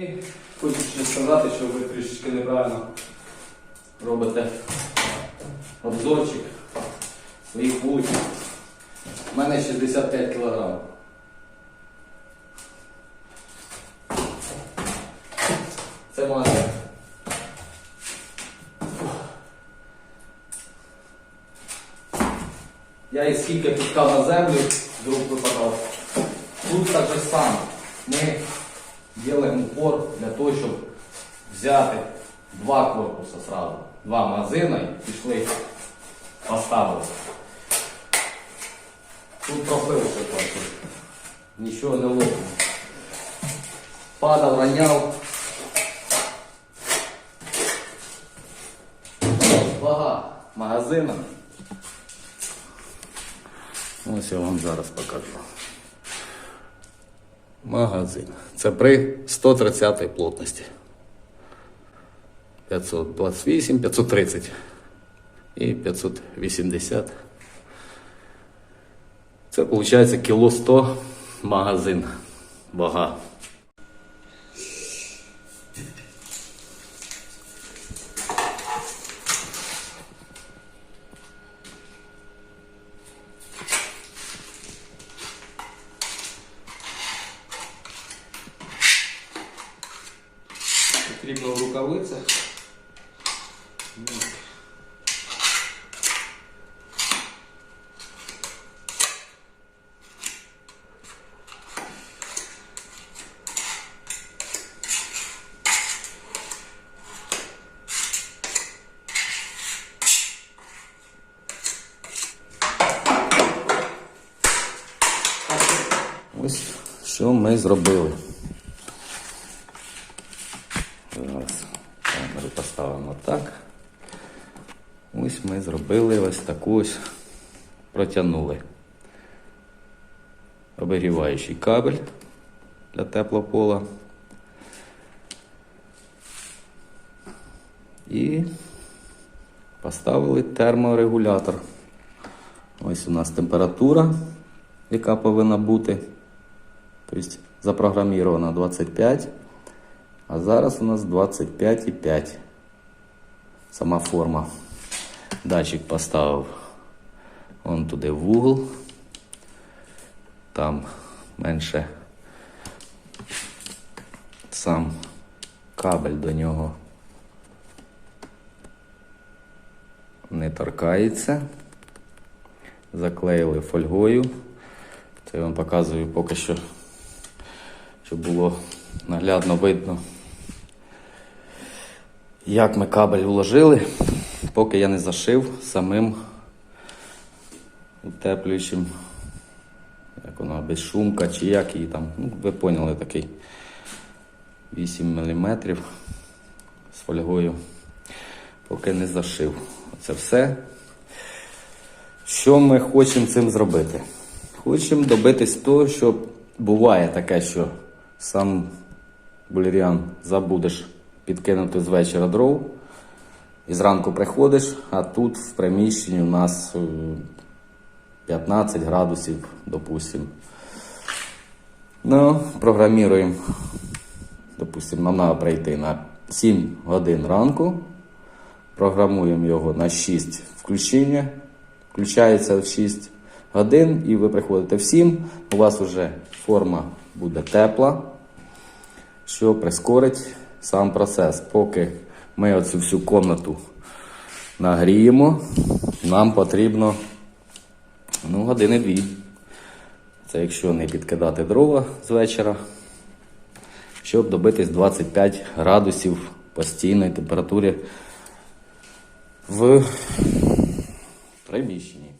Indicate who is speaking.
Speaker 1: І хочу ще сказати, що ви трішечки неправильно робите обзорчик своїх вуликів. У мене 65 кг. Це магазин. Я і скільки пускав на землю, вдруг випадав. Тут так же само. Ми робимо упор для того, щоб взяти два корпуси сразу. Два магазини і пішли, поставили. Тут пробився просто. Нічого не лопнуло. Падав, роняв. Вага магазина. Ось я вам зараз покажу. Магазин. Це при 130 плотності. 528, 530 і 580. Це виходить кіло 100 магазин. Вага. Потрібно в рукавицях. Ось що ми зробили. Так. Ось ми зробили ось таку ось протягнули. Обігріваючий кабель для теплопола. І поставили терморегулятор. Ось у нас температура, яка повинна бути. Тобто запрограмірована 25. А зараз у нас 25,5. Сама форма. Датчик поставив вон туди в угол. Там менше сам кабель до нього не торкається. Заклеїли фольгою. Це я вам показую поки що, щоб було наглядно видно. Як ми кабель уложили, поки я не зашив самим утеплюючим, як воно, безшумка чи як її там, ну, ви поняли такий 8 мм з фольгою, поки не зашив. Це все. Що ми хочемо цим зробити? Хочемо добитись того, що буває таке, що сам булеріан забудеш підкинути з вечора дров. І зранку приходиш, а тут в приміщенні у нас е, 15 градусів, допустимо. Ну, програміруємо, допустимо, нам треба прийти на 7 годин ранку. Програмуємо його на 6 включення. Включається в 6 годин, і ви приходите в 7. У вас вже форма буде тепла, що прискорить сам процес. Поки ми оцю всю комнату нагріємо, нам потрібно ну, години дві. Це якщо не підкидати дрова з вечора, щоб добитись 25 градусів постійної температури в приміщенні.